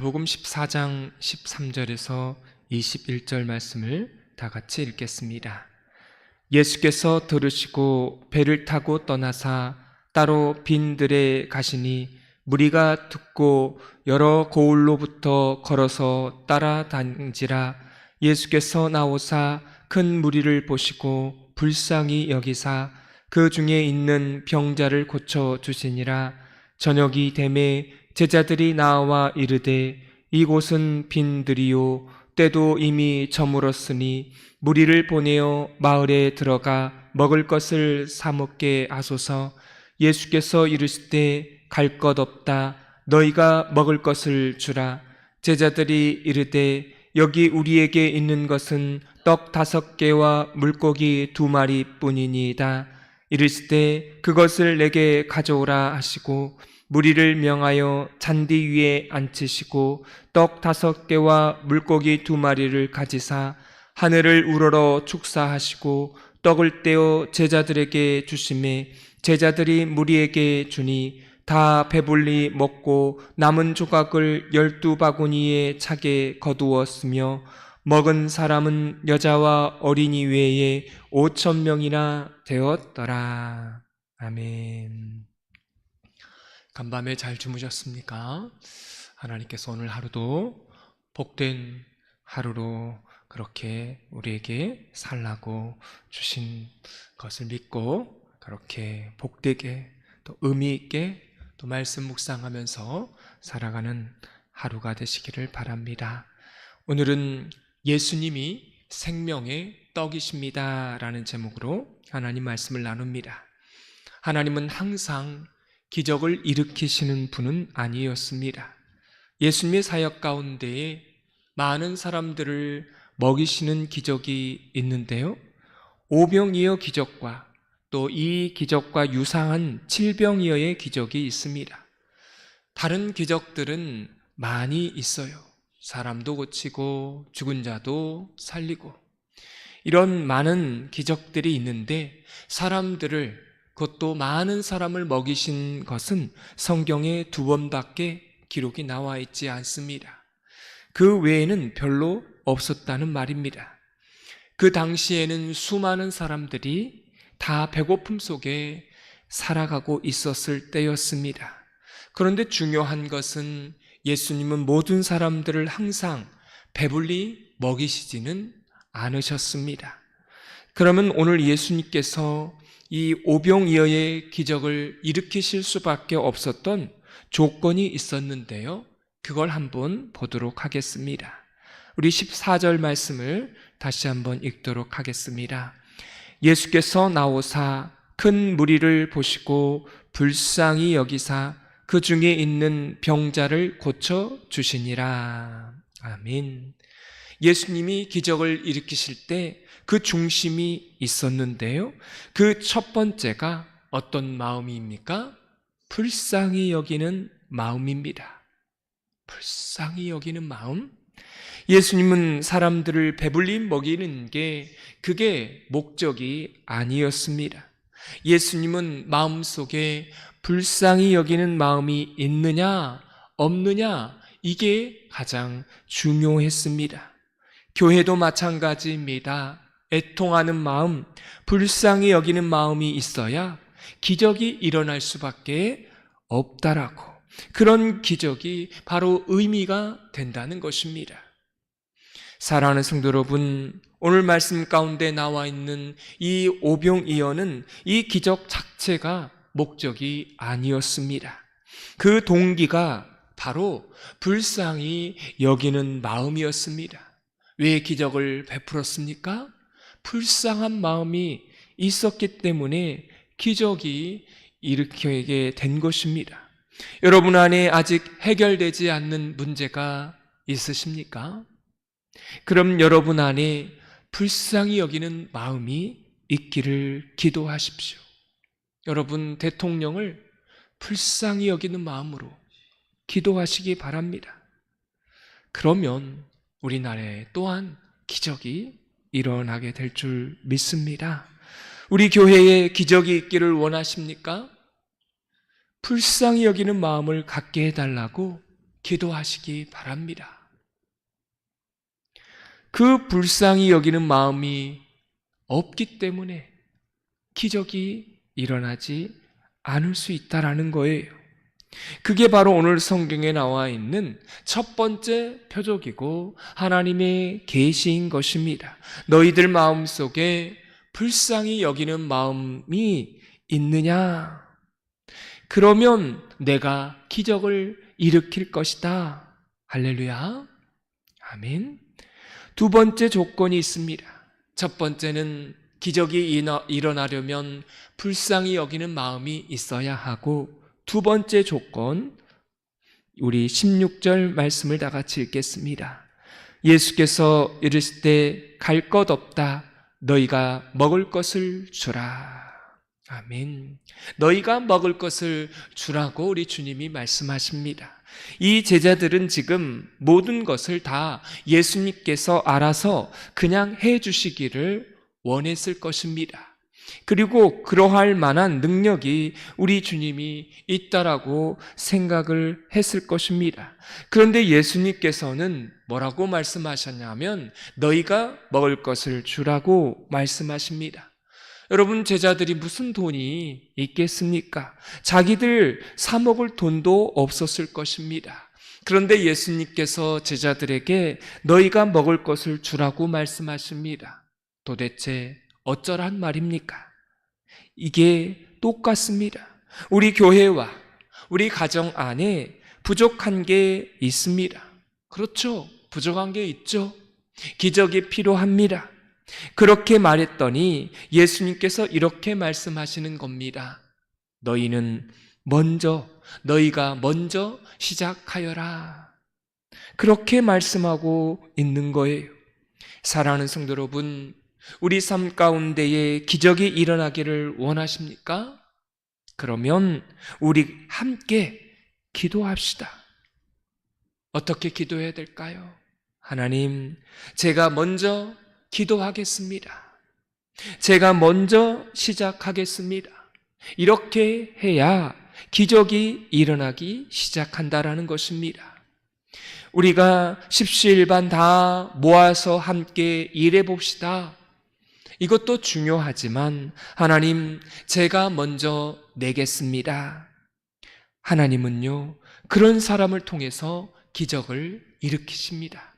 마태복음 14장 13절에서 21절 말씀을 다 같이 읽겠습니다. 예수께서 들으시고 배를 타고 떠나사 따로 빈들에 가시니 무리가 듣고 여러 고을로부터 걸어서 따라다니지라 예수께서 나오사 큰 무리를 보시고 불쌍히 여기사 그 중에 있는 병자를 고쳐 주시니라 저녁이 되매 제자들이 나와 이르되 이곳은 빈들이요. 때도 이미 저물었으니 무리를 보내어 마을에 들어가 먹을 것을 사 먹게 하소서. 예수께서 이르시되 갈 것 없다. 너희가 먹을 것을 주라. 제자들이 이르되 여기 우리에게 있는 것은 떡 다섯 개와 물고기 두 마리 뿐이니이다. 이르시되 그것을 내게 가져오라 하시고 무리를 명하여 잔디 위에 앉히시고 떡 다섯 개와 물고기 두 마리를 가지사 하늘을 우러러 축사하시고 떡을 떼어 제자들에게 주심에 제자들이 무리에게 주니 다 배불리 먹고 남은 조각을 열두 바구니에 차게 거두었으며 먹은 사람은 여자와 어린이 외에 오천 명이나 되었더라. 아멘. 간밤에 잘 주무셨습니까? 하나님께서 오늘 하루도 복된 하루로 그렇게 우리에게 살라고 주신 것을 믿고 그렇게 복되게 또 의미 있게 또 말씀 묵상하면서 살아가는 하루가 되시기를 바랍니다. 오늘은 예수님이 생명의 떡이십니다. 라는 제목으로 하나님 말씀을 나눕니다. 하나님은 항상 기적을 일으키시는 분은 아니었습니다. 예수님의 사역 가운데에 많은 사람들을 먹이시는 기적이 있는데요. 오병이어 기적과 또 이 기적과 유사한 칠병이어의 기적이 있습니다. 다른 기적들은 많이 있어요. 사람도 고치고 죽은 자도 살리고 이런 많은 기적들이 있는데 사람들을 그것도 많은 사람을 먹이신 것은 성경에 두 번밖에 기록이 나와 있지 않습니다. 그 외에는 별로 없었다는 말입니다. 그 당시에는 수많은 사람들이 다 배고픔 속에 살아가고 있었을 때였습니다. 그런데 중요한 것은 예수님은 모든 사람들을 항상 배불리 먹이시지는 않으셨습니다. 그러면 오늘 예수님께서 이 오병이어의 기적을 일으키실 수밖에 없었던 조건이 있었는데요. 그걸 한번 보도록 하겠습니다. 우리 14절 말씀을 다시 한번 읽도록 하겠습니다. 예수께서 나오사 큰 무리를 보시고 불쌍히 여기사 그 중에 있는 병자를 고쳐 주시니라. 아멘. 예수님이 기적을 일으키실 때 그 중심이 있었는데요. 그 첫 번째가 어떤 마음입니까? 불쌍히 여기는 마음입니다. 불쌍히 여기는 마음? 예수님은 사람들을 배불리 먹이는 게 그게 목적이 아니었습니다. 예수님은 마음속에 불쌍히 여기는 마음이 있느냐, 없느냐, 이게 가장 중요했습니다. 교회도 마찬가지입니다. 애통하는 마음, 불쌍히 여기는 마음이 있어야 기적이 일어날 수밖에 없다라고. 그런 기적이 바로 의미가 된다는 것입니다. 사랑하는 성도 여러분, 오늘 말씀 가운데 나와 있는 이 오병이어는 이 기적 자체가 목적이 아니었습니다. 그 동기가 바로 불쌍히 여기는 마음이었습니다. 왜 기적을 베풀었습니까? 불쌍한 마음이 있었기 때문에 기적이 일으키게 된 것입니다. 여러분 안에 아직 해결되지 않는 문제가 있으십니까? 그럼 여러분 안에 불쌍히 여기는 마음이 있기를 기도하십시오. 여러분 대통령을 불쌍히 여기는 마음으로 기도하시기 바랍니다. 그러면 우리나라에 또한 기적이 일어나게 될 줄 믿습니다. 우리 교회에 기적이 있기를 원하십니까? 불쌍히 여기는 마음을 갖게 해달라고 기도하시기 바랍니다. 그 불쌍히 여기는 마음이 없기 때문에 기적이 일어나지 않을 수 있다라는 거예요. 그게 바로 오늘 성경에 나와 있는 첫 번째 표적이고 하나님의 계시인 것입니다. 너희들 마음 속에 불쌍히 여기는 마음이 있느냐? 그러면 내가 기적을 일으킬 것이다. 할렐루야. 아멘. 두 번째 조건이 있습니다. 첫 번째는 기적이 일어- 일어나려면 불쌍히 여기는 마음이 있어야 하고 두 번째 조건 우리 16절 말씀을 다 같이 읽겠습니다. 예수께서 이르실 때 갈 것 없다 너희가 먹을 것을 주라. 아멘. 너희가 먹을 것을 주라고 우리 주님이 말씀하십니다. 이 제자들은 지금 모든 것을 다 예수님께서 알아서 그냥 해 주시기를 원했을 것입니다. 그리고 그러할 만한 능력이 우리 주님이 있다라고 생각을 했을 것입니다. 그런데 예수님께서는 뭐라고 말씀하셨냐면 너희가 먹을 것을 주라고 말씀하십니다. 여러분 제자들이 무슨 돈이 있겠습니까? 자기들 사 먹을 돈도 없었을 것입니다. 그런데 예수님께서 제자들에게 너희가 먹을 것을 주라고 말씀하십니다. 도대체 어쩌란 말입니까? 이게 똑같습니다. 우리 교회와 우리 가정 안에 부족한 게 있습니다. 그렇죠. 부족한 게 있죠. 기적이 필요합니다. 그렇게 말했더니 예수님께서 이렇게 말씀하시는 겁니다. 너희는 먼저, 너희가 먼저 시작하여라. 그렇게 말씀하고 있는 거예요. 사랑하는 성도 여러분, 우리 삶 가운데에 기적이 일어나기를 원하십니까? 그러면 우리 함께 기도합시다. 어떻게 기도해야 될까요? 하나님, 제가 먼저 기도하겠습니다. 제가 먼저 시작하겠습니다. 이렇게 해야 기적이 일어나기 시작한다라는 것입니다. 우리가 십시일반 다 모아서 함께 일해 봅시다. 이것도 중요하지만 하나님 제가 먼저 내겠습니다. 하나님은요 그런 사람을 통해서 기적을 일으키십니다.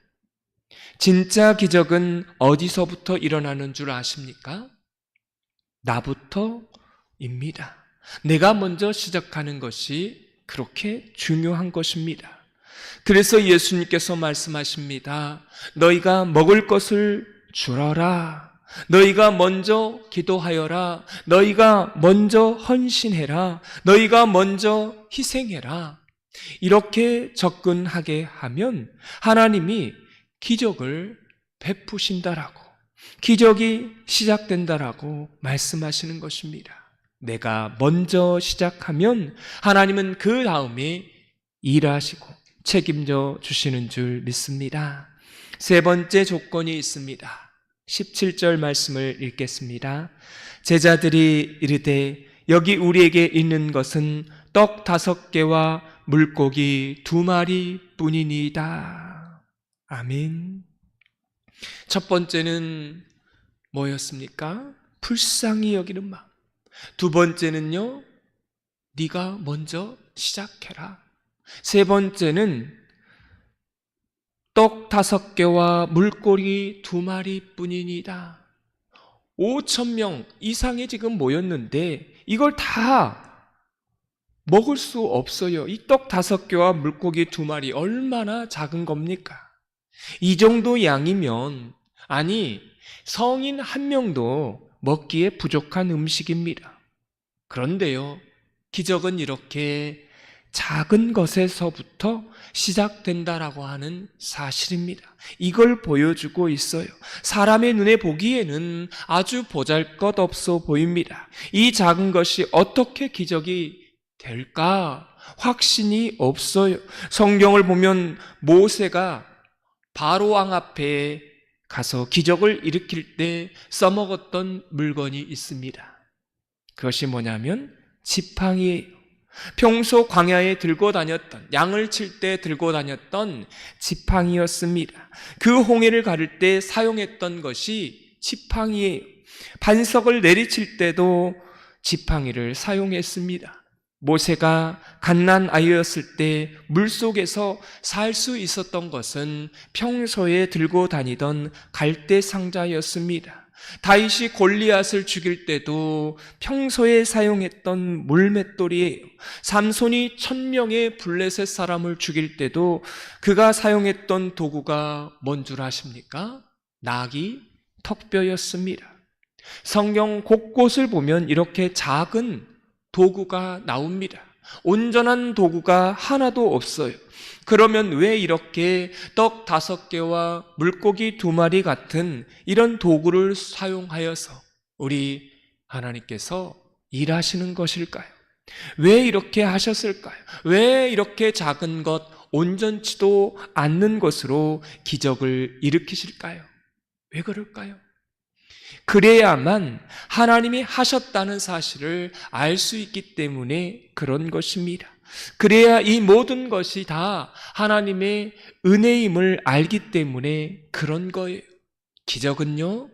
진짜 기적은 어디서부터 일어나는 줄 아십니까? 나부터입니다. 내가 먼저 시작하는 것이 그렇게 중요한 것입니다. 그래서 예수님께서 말씀하십니다. 너희가 먹을 것을 주어라. 너희가 먼저 기도하여라. 너희가 먼저 헌신해라. 너희가 먼저 희생해라. 이렇게 접근하게 하면 하나님이 기적을 베푸신다라고, 기적이 시작된다라고 말씀하시는 것입니다. 내가 먼저 시작하면 하나님은 그 다음에 일하시고 책임져 주시는 줄 믿습니다. 세 번째 조건이 있습니다. 17절 말씀을 읽겠습니다. 제자들이 이르되 여기 우리에게 있는 것은 떡 다섯 개와 물고기 두 마리 뿐이니이다. 아멘. 첫 번째는 뭐였습니까? 불쌍히 여기는 마음. 두 번째는요. 네가 먼저 시작해라. 세 번째는 떡 다섯 개와 물고기 두 마리 뿐이니다. 5천 명 이상이 지금 모였는데 이걸 다 먹을 수 없어요. 이 떡 다섯 개와 물고기 두 마리 얼마나 작은 겁니까? 이 정도 양이면 아니 성인 한 명도 먹기에 부족한 음식입니다. 그런데요. 기적은 이렇게 작은 것에서부터 시작된다라고 하는 사실입니다. 이걸 보여주고 있어요. 사람의 눈에 보기에는 아주 보잘 것 없어 보입니다. 이 작은 것이 어떻게 기적이 될까? 확신이 없어요. 성경을 보면 모세가 바로왕 앞에 가서 기적을 일으킬 때 써먹었던 물건이 있습니다. 그것이 뭐냐면 지팡이에요. 평소 광야에 들고 다녔던 양을 칠 때 들고 다녔던 지팡이였습니다. 그 홍해를 가를 때 사용했던 것이 지팡이에요. 반석을 내리칠 때도 지팡이를 사용했습니다. 모세가 갓난 아이였을 때 물속에서 살 수 있었던 것은 평소에 들고 다니던 갈대 상자였습니다. 다윗이 골리앗을 죽일 때도 평소에 사용했던 물맷돌이에요. 삼손이 천명의 블레셋 사람을 죽일 때도 그가 사용했던 도구가 뭔 줄 아십니까? 낙이 턱뼈였습니다. 성경 곳곳을 보면 이렇게 작은 도구가 나옵니다. 온전한 도구가 하나도 없어요. 그러면 왜 이렇게 떡 다섯 개와 물고기 두 마리 같은 이런 도구를 사용하여서 우리 하나님께서 일하시는 것일까요? 왜 이렇게 하셨을까요? 왜 이렇게 작은 것, 온전치도 않는 것으로 기적을 일으키실까요? 왜 그럴까요? 그래야만 하나님이 하셨다는 사실을 알 수 있기 때문에 그런 것입니다. 그래야 이 모든 것이 다 하나님의 은혜임을 알기 때문에 그런 거예요. 기적은요,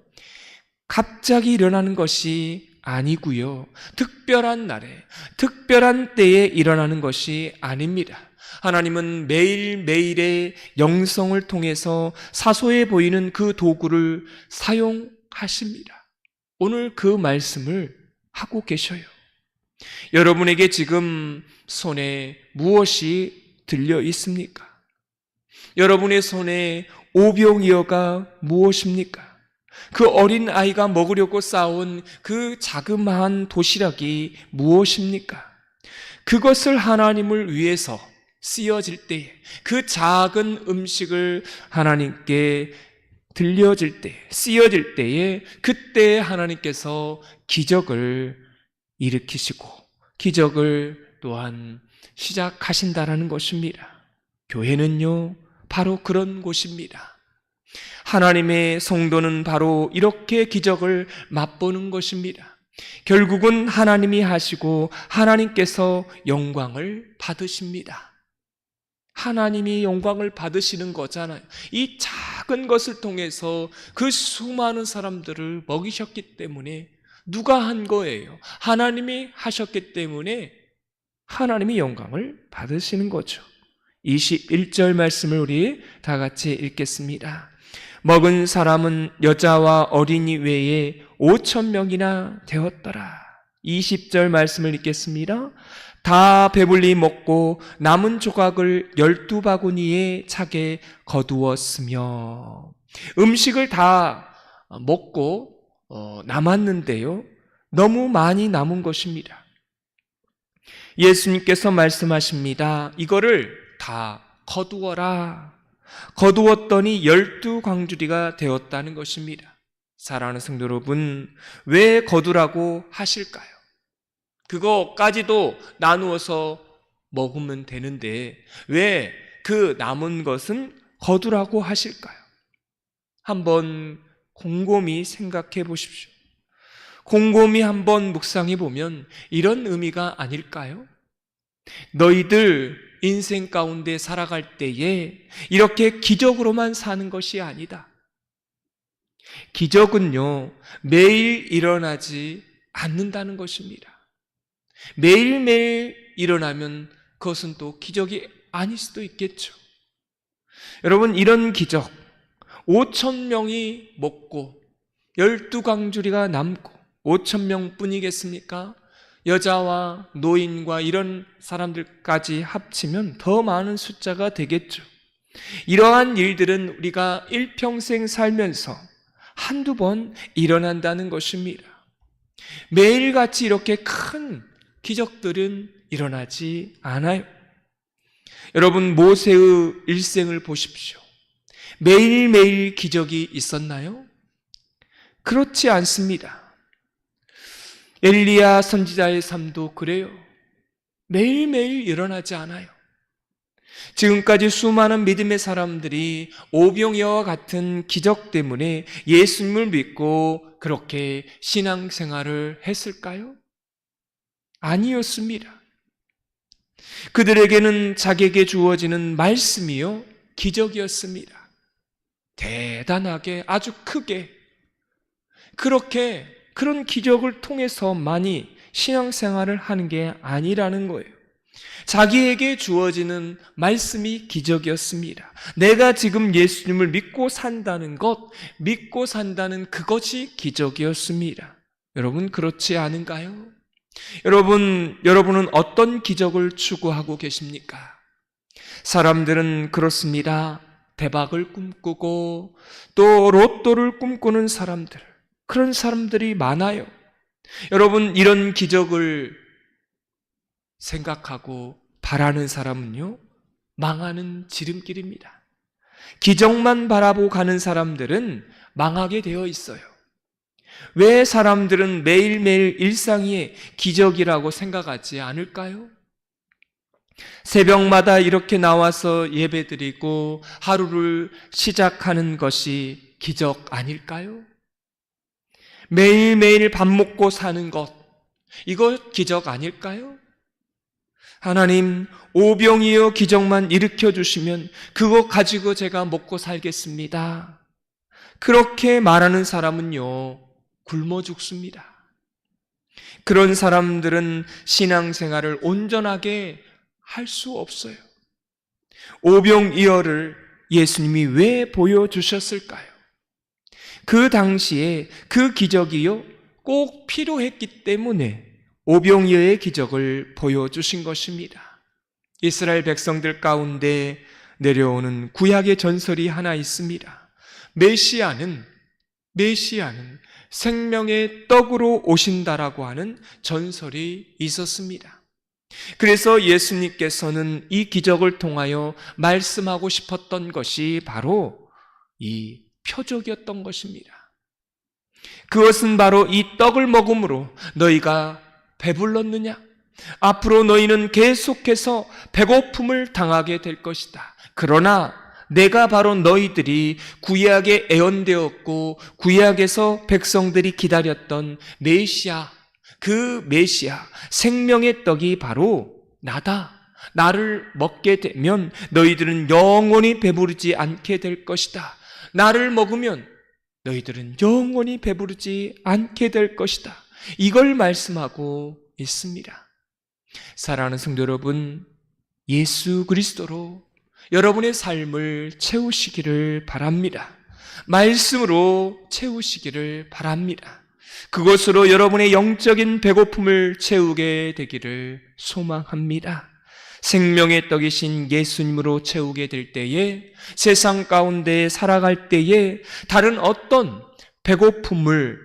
갑자기 일어나는 것이 아니고요. 특별한 날에, 특별한 때에 일어나는 것이 아닙니다. 하나님은 매일매일의 영성을 통해서 사소해 보이는 그 도구를 사용 하십니다. 오늘 그 말씀을 하고 계셔요. 여러분에게 지금 손에 무엇이 들려 있습니까? 여러분의 손에 오병이어가 무엇입니까? 그 어린 아이가 먹으려고 쌓은 그 자그마한 도시락이 무엇입니까? 그것을 하나님을 위해서 쓰여질 때에 그 작은 음식을 하나님께 들려질 때, 쓰여질 때에 그때 하나님께서 기적을 일으키시고 기적을 또한 시작하신다라는 것입니다. 교회는요, 바로 그런 곳입니다. 하나님의 성도는 바로 이렇게 기적을 맛보는 것입니다. 결국은 하나님이 하시고 하나님께서 영광을 받으십니다. 하나님이 영광을 받으시는 거잖아요. 이 작은 것을 통해서 그 수많은 사람들을 먹이셨기 때문에 누가 한 거예요? 하나님이 하셨기 때문에 하나님이 영광을 받으시는 거죠. 21절 말씀을 우리 다 같이 읽겠습니다. 먹은 사람은 여자와 어린이 외에 5천 명이나 되었더라. 20절 말씀을 읽겠습니다. 다 배불리 먹고 남은 조각을 열두 바구니에 차게 거두었으며 음식을 다 먹고 어, 남았는데요. 너무 많이 남은 것입니다. 예수님께서 말씀하십니다. 이거를 다 거두어라. 거두었더니 열두 광주리가 되었다는 것입니다. 사랑하는 성도 여러분, 왜 거두라고 하실까요? 그거까지도 나누어서 먹으면 되는데 왜 그 남은 것은 거두라고 하실까요? 한번 곰곰이 생각해 보십시오. 곰곰이 한번 묵상해 보면 이런 의미가 아닐까요? 너희들 인생 가운데 살아갈 때에 이렇게 기적으로만 사는 것이 아니다. 기적은요, 매일 일어나지 않는다는 것입니다. 매일매일 일어나면 그것은 또 기적이 아닐 수도 있겠죠. 여러분, 이런 기적, 5천 명이 먹고 12광주리가 남고 5천 명 뿐이겠습니까? 여자와 노인과 이런 사람들까지 합치면 더 많은 숫자가 되겠죠. 이러한 일들은 우리가 일평생 살면서 한두 번 일어난다는 것입니다. 매일같이 이렇게 큰 기적들은 일어나지 않아요. 여러분, 모세의 일생을 보십시오. 매일매일 기적이 있었나요? 그렇지 않습니다. 엘리야 선지자의 삶도 그래요. 매일매일 일어나지 않아요. 지금까지 수많은 믿음의 사람들이 오병이어와 같은 기적 때문에 예수님을 믿고 그렇게 신앙생활을 했을까요? 아니었습니다. 그들에게는 자기에게 주어지는 말씀이요 기적이었습니다. 대단하게 아주 크게 그렇게 그런 기적을 통해서 많이 신앙생활을 하는 게 아니라는 거예요. 자기에게 주어지는 말씀이 기적이었습니다. 내가 지금 예수님을 믿고 산다는 것, 믿고 산다는 그것이 기적이었습니다. 여러분, 그렇지 않은가요? 여러분, 여러분은 어떤 기적을 추구하고 계십니까? 사람들은 그렇습니다. 대박을 꿈꾸고 또 로또를 꿈꾸는 사람들, 그런 사람들이 많아요. 여러분, 이런 기적을 생각하고 바라는 사람은요, 망하는 지름길입니다. 기적만 바라보고 가는 사람들은 망하게 되어 있어요. 왜 사람들은 매일매일 일상이 기적이라고 생각하지 않을까요? 새벽마다 이렇게 나와서 예배드리고 하루를 시작하는 것이 기적 아닐까요? 매일매일 밥 먹고 사는 것, 이거 기적 아닐까요? 하나님, 오병이어 기적만 일으켜 주시면 그거 가지고 제가 먹고 살겠습니다. 그렇게 말하는 사람은요, 굶어 죽습니다. 그런 사람들은 신앙생활을 온전하게 할 수 없어요. 오병이어를 예수님이 왜 보여주셨을까요? 그 당시에 그 기적이요, 꼭 필요했기 때문에 오병이어의 기적을 보여주신 것입니다. 이스라엘 백성들 가운데 내려오는 구약의 전설이 하나 있습니다. 메시아는, 메시아는 생명의 떡으로 오신다라고 하는 전설이 있었습니다. 그래서 예수님께서는 이 기적을 통하여 말씀하고 싶었던 것이 바로 이 표적이었던 것입니다. 그것은 바로 이 떡을 먹음으로 너희가 배불렀느냐? 앞으로 너희는 계속해서 배고픔을 당하게 될 것이다. 그러나 내가 바로 너희들이 구약에 애언되었고 구약에서 백성들이 기다렸던 메시아 그 메시아 생명의 떡이 바로 나다. 나를 먹게 되면 너희들은 영원히 배부르지 않게 될 것이다. 나를 먹으면 너희들은 영원히 배부르지 않게 될 것이다. 이걸 말씀하고 있습니다. 사랑하는 성도 여러분, 예수 그리스도로 여러분의 삶을 채우시기를 바랍니다. 말씀으로 채우시기를 바랍니다. 그것으로 여러분의 영적인 배고픔을 채우게 되기를 소망합니다. 생명의 떡이신 예수님으로 채우게 될 때에 세상 가운데 살아갈 때에 다른 어떤 배고픔을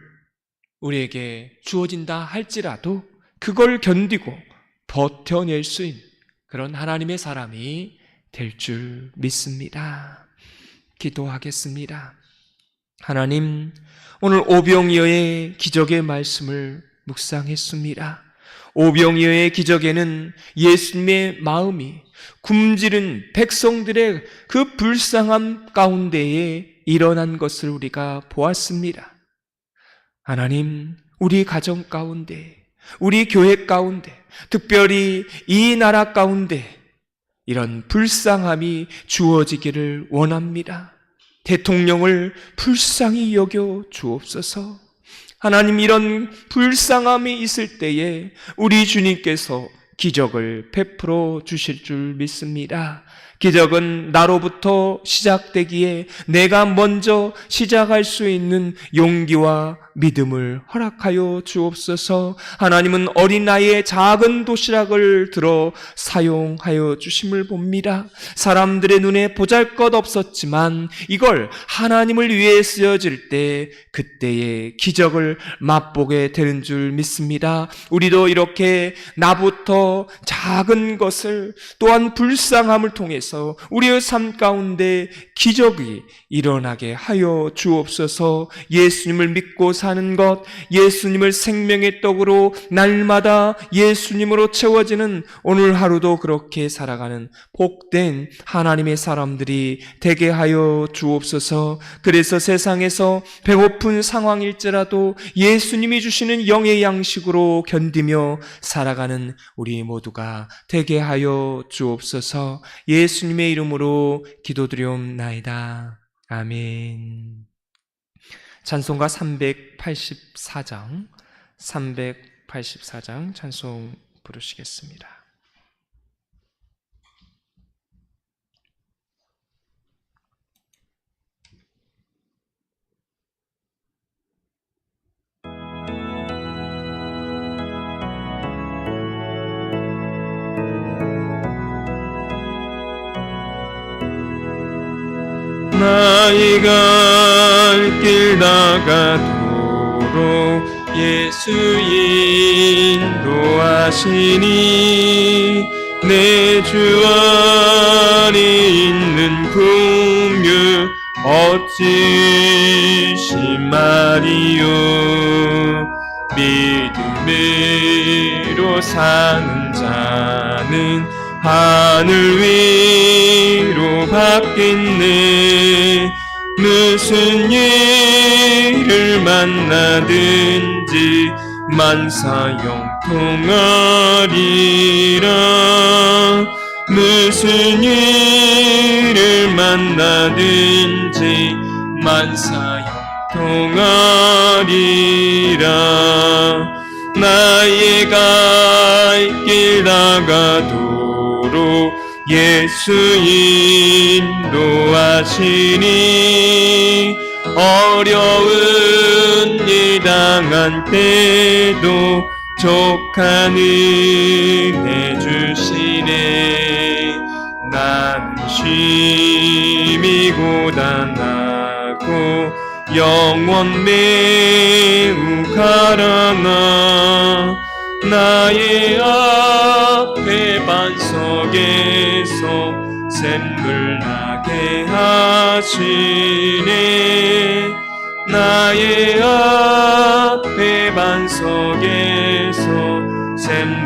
우리에게 주어진다 할지라도 그걸 견디고 버텨낼 수 있는 그런 하나님의 사람이 될 줄 믿습니다. 기도하겠습니다. 하나님, 오늘 오병이어의 기적의 말씀을 묵상했습니다. 오병이어의 기적에는 예수님의 마음이 굶지른 백성들의 그 불쌍함 가운데에 일어난 것을 우리가 보았습니다. 하나님, 우리 가정 가운데, 우리 교회 가운데, 특별히 이 나라 가운데 이런 불쌍함이 주어지기를 원합니다. 대통령을 불쌍히 여겨 주옵소서. 하나님 이런 불쌍함이 있을 때에 우리 주님께서 기적을 베풀어 주실 줄 믿습니다. 기적은 나로부터 시작되기에 내가 먼저 시작할 수 있는 용기와 믿음을 허락하여 주옵소서 하나님은 어린 나이에 작은 도시락을 들어 사용하여 주심을 봅니다. 사람들의 눈에 보잘 것 없었지만 이걸 하나님을 위해 쓰여질 때 그때의 기적을 맛보게 되는 줄 믿습니다. 우리도 이렇게 나부터 작은 것을 또한 불쌍함을 통해서 우리의 삶 가운데 기적이 일어나게 하여 주옵소서 예수님을 믿고 사는 것, 예수님을 생명의 떡으로 날마다 예수님으로 채워지는 오늘 하루도 그렇게 살아가는 복된 하나님의 사람들이 되게 하여 주옵소서 그래서 세상에서 배고픈 상황일지라도 예수님이 주시는 영의 양식으로 견디며 살아가는 우리 모두가 되게 하여 주옵소서 예수님의 이름으로 기도드리옵나이다. 아멘. 찬송가 384장, 384장 찬송 부르시겠습니다. 나이가 길 나가도록 예수 인도하시니 내 주 안에 있는 긍휼 어찌 심하리요? 믿음으로 사는 자는 하늘 위로 받겠네 무슨 일을 만나든지 만사형통하리라. 무슨 일을 만나든지 만사형통하리라. 나의 갈길 나가도 록 예수 인도하시니 어려운 일 당한 때도 족한 은혜 주시네. 나는 쉼이 고단하고 영원 매우 가라나 나의 앞에 반석에서 샘물 나게 하시네. 나의 앞에 반석에서 샘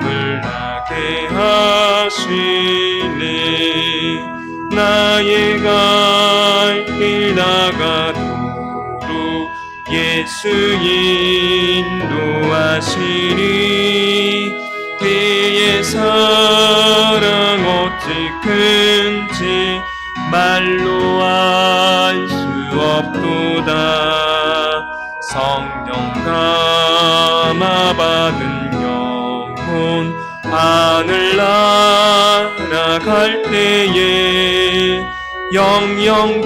혼 하늘 날아갈 때에 영영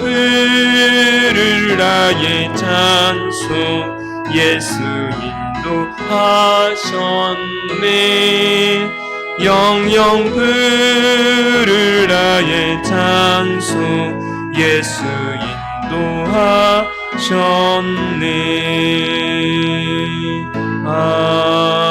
나의 찬송 예수 인도하셨네. 영영 나의 찬송 예수 인도하셨네. 아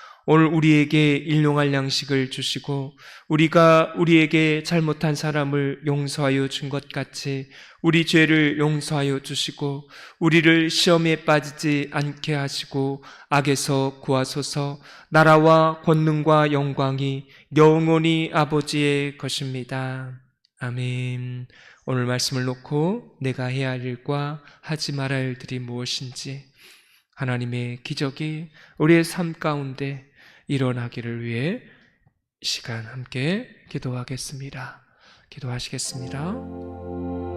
오늘 우리에게 일용할 양식을 주시고, 우리가 우리에게 잘못한 사람을 용서하여 준 것 같이, 우리 죄를 용서하여 주시고, 우리를 시험에 빠지지 않게 하시고, 악에서 구하소서, 나라와 권능과 영광이 영원히 아버지의 것입니다. 아멘. 오늘 말씀을 놓고 내가 해야 할 일과 하지 말아야 할 일들이 무엇인지 하나님의 기적이 우리의 삶 가운데 일어나기를 위해 시간 함께 기도하겠습니다. 기도하시겠습니다.